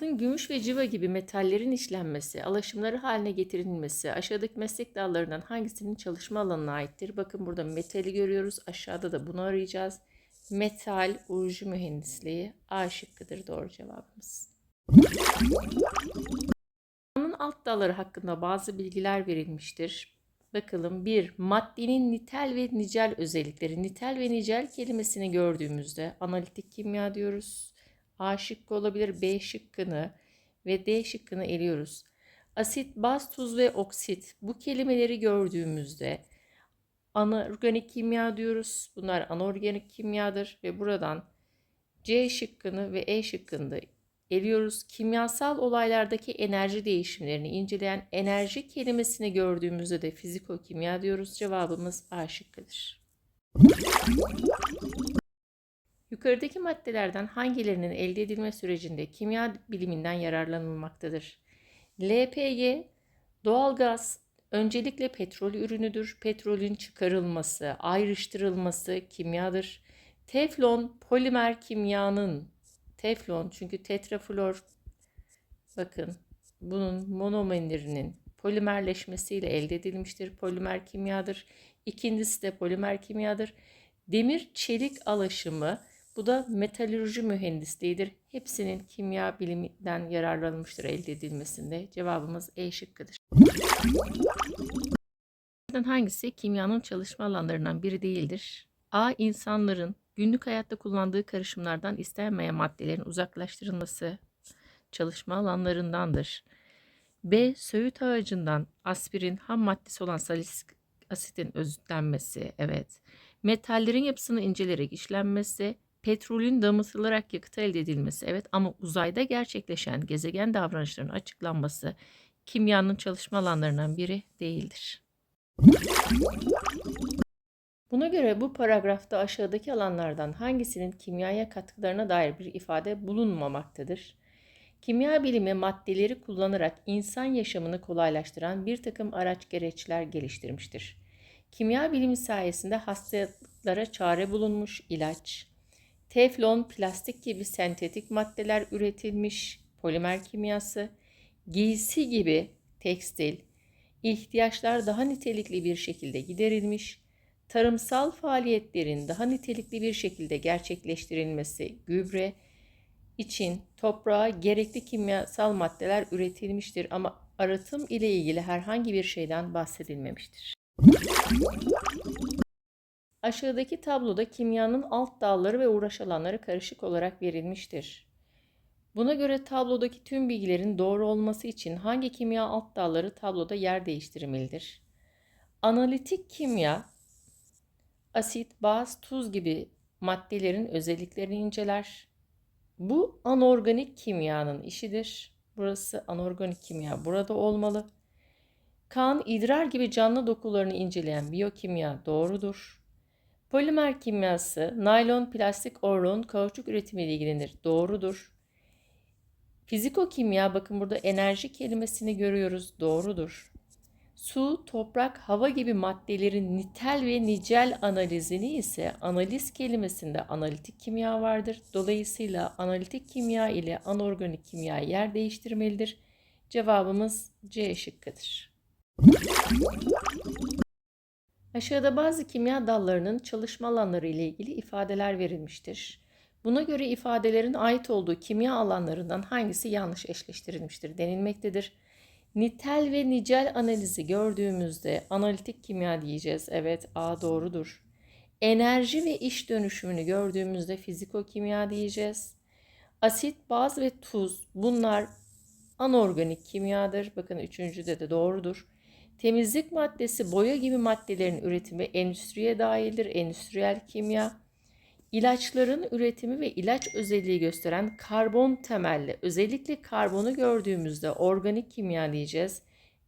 Altın, gümüş ve civa gibi metallerin işlenmesi, alaşımları haline getirilmesi aşağıdaki meslek dallarından hangisinin çalışma alanına aittir? Bakın burada metali görüyoruz. Aşağıda da bunu arayacağız. Metal, urcu mühendisliği A şıkkıdır doğru cevabımız. Bunun alt dalları hakkında bazı bilgiler verilmiştir. Bakalım bir maddenin nitel ve nicel özellikleri. Nitel ve nicel kelimesini gördüğümüzde analitik kimya diyoruz. A şıkkı olabilir. B şıkkını ve D şıkkını eliyoruz. Asit, baz, tuz ve oksit bu kelimeleri gördüğümüzde anorganik kimya diyoruz. Bunlar anorganik kimyadır ve buradan C şıkkını ve E şıkkını da eliyoruz. Kimyasal olaylardaki enerji değişimlerini inceleyen enerji kelimesini gördüğümüzde de fizikokimya diyoruz. Cevabımız A şıkkıdır. Yukarıdaki maddelerden hangilerinin elde edilme sürecinde kimya biliminden yararlanılmaktadır? LPG, doğalgaz, öncelikle petrol ürünüdür. Petrolün çıkarılması, ayrıştırılması kimyadır. Teflon, polimer kimyanın, teflon çünkü tetraflor, bakın bunun monomerinin polimerleşmesiyle elde edilmiştir. Polimer kimyadır. İkincisi de polimer kimyadır. Demir çelik alaşımı bu da metalürji mühendisliğidir. Hepsinin kimya biliminden yararlanılmıştır elde edilmesinde. Cevabımız E şıkkıdır. Hangisi kimyanın çalışma alanlarından biri değildir? A. İnsanların günlük hayatta kullandığı karışımlardan istenmeyen maddelerin uzaklaştırılması çalışma alanlarındandır. B. Söğüt ağacından aspirin ham maddesi olan salisylik asitin özütlenmesi. Evet. Metallerin yapısını incelerek işlenmesi petrolün damıtılarak yakıt elde edilmesi evet ama uzayda gerçekleşen gezegen davranışlarının açıklanması kimyanın çalışma alanlarından biri değildir. Buna göre bu paragrafta aşağıdaki alanlardan hangisinin kimyaya katkılarına dair bir ifade bulunmamaktadır? Kimya bilimi maddeleri kullanarak insan yaşamını kolaylaştıran bir takım araç gereçler geliştirmiştir. Kimya bilimi sayesinde hastalıklara çare bulunmuş ilaç, teflon, plastik gibi sentetik maddeler üretilmiş, polimer kimyası, giysi gibi tekstil, ihtiyaçlar daha nitelikli bir şekilde giderilmiş, tarımsal faaliyetlerin daha nitelikli bir şekilde gerçekleştirilmesi, gübre için toprağa gerekli kimyasal maddeler üretilmiştir ama arıtım ile ilgili herhangi bir şeyden bahsedilmemiştir. Aşağıdaki tabloda kimyanın alt dalları ve uğraş alanları karışık olarak verilmiştir. Buna göre tablodaki tüm bilgilerin doğru olması için hangi kimya alt dalları tabloda yer değiştirmelidir? Analitik kimya, asit, baz, tuz gibi maddelerin özelliklerini inceler. Bu anorganik kimyanın işidir. Burası anorganik kimya burada olmalı. Kan, idrar gibi canlı dokularını inceleyen biyokimya doğrudur. Polimer kimyası, naylon, plastik, orlon, kauçuk üretimiyle ilgilenir. Doğrudur. Fizikokimya, bakın burada enerji kelimesini görüyoruz. Doğrudur. Su, toprak, hava gibi maddelerin nitel ve nicel analizini ise analiz kelimesinde analitik kimya vardır. Dolayısıyla analitik kimya ile anorganik kimya yer değiştirmelidir. Cevabımız C şıkkıdır. Aşağıda bazı kimya dallarının çalışma alanları ile ilgili ifadeler verilmiştir. Buna göre ifadelerin ait olduğu kimya alanlarından hangisi yanlış eşleştirilmiştir denilmektedir. Nitel ve nicel analizi gördüğümüzde analitik kimya diyeceğiz. Evet A doğrudur. Enerji ve iş dönüşümünü gördüğümüzde fizikokimya diyeceğiz. Asit, baz ve tuz bunlar anorganik kimyadır. Bakın üçüncüde de doğrudur. Temizlik maddesi, boya gibi maddelerin üretimi endüstriye dahildir. Endüstriyel kimya. İlaçların üretimi ve ilaç özelliği gösteren karbon temelli, özellikle karbonu gördüğümüzde organik kimya diyeceğiz.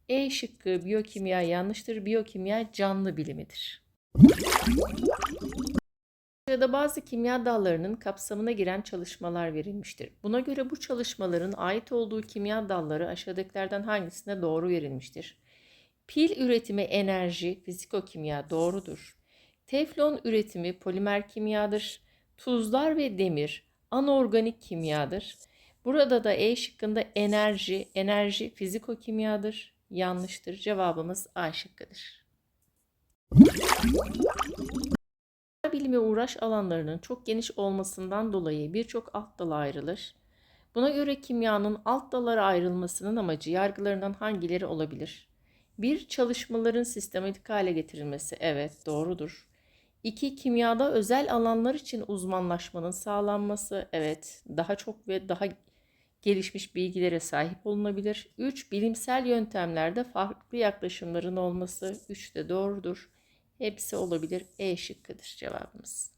E şıkkı biyokimya yanlıştır. Biyokimya canlı bilimidir. Ya da bazı kimya dallarının kapsamına giren çalışmalar verilmiştir. Buna göre bu çalışmaların ait olduğu kimya dalları aşağıdakilerden hangisine doğru verilmiştir? Pil üretimi enerji, fizikokimya doğrudur. Teflon üretimi polimer kimyadır. Tuzlar ve demir anorganik kimyadır. Burada da E şıkkında enerji, enerji fizikokimyadır. Yanlıştır. Cevabımız A şıkkıdır. bilimi uğraş alanlarının çok geniş olmasından dolayı birçok alt dala ayrılır. Buna göre kimyanın alt dallara ayrılmasının amacı yargılarından hangileri olabilir? 1. Çalışmaların sistematik hale getirilmesi. Evet, doğrudur. 2. Kimyada özel alanlar için uzmanlaşmanın sağlanması. Evet, daha çok ve daha gelişmiş bilgilere sahip olunabilir. 3. Bilimsel yöntemlerde farklı yaklaşımların olması. 3 de doğrudur. Hepsi olabilir. E şıkkıdır cevabımız.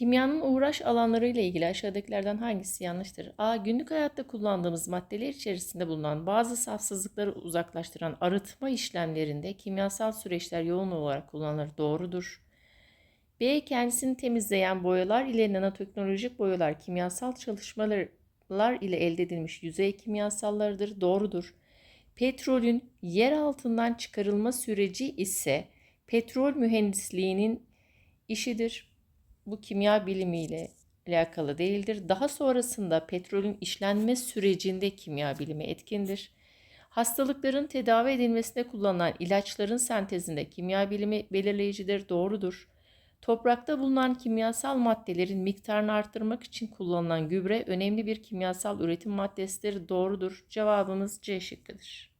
Kimyanın uğraş alanları ile ilgili aşağıdakilerden hangisi yanlıştır? A. Günlük hayatta kullandığımız maddeler içerisinde bulunan bazı safsızlıkları uzaklaştıran arıtma işlemlerinde kimyasal süreçler yoğun olarak kullanılır. Doğrudur. B. Kendisini temizleyen boyalar ile nanoteknolojik boyalar kimyasal çalışmalar ile elde edilmiş yüzey kimyasallarıdır. Doğrudur. Petrolün yer altından çıkarılma süreci ise petrol mühendisliğinin işidir. Bu kimya bilimiyle alakalı değildir. Daha sonrasında petrolün işlenme sürecinde kimya bilimi etkindir. Hastalıkların tedavi edilmesinde kullanılan ilaçların sentezinde kimya bilimi belirleyicidir. Doğrudur. Toprakta bulunan kimyasal maddelerin miktarını arttırmak için kullanılan gübre önemli bir kimyasal üretim maddesidir. Doğrudur. Cevabımız C şıkkıdır.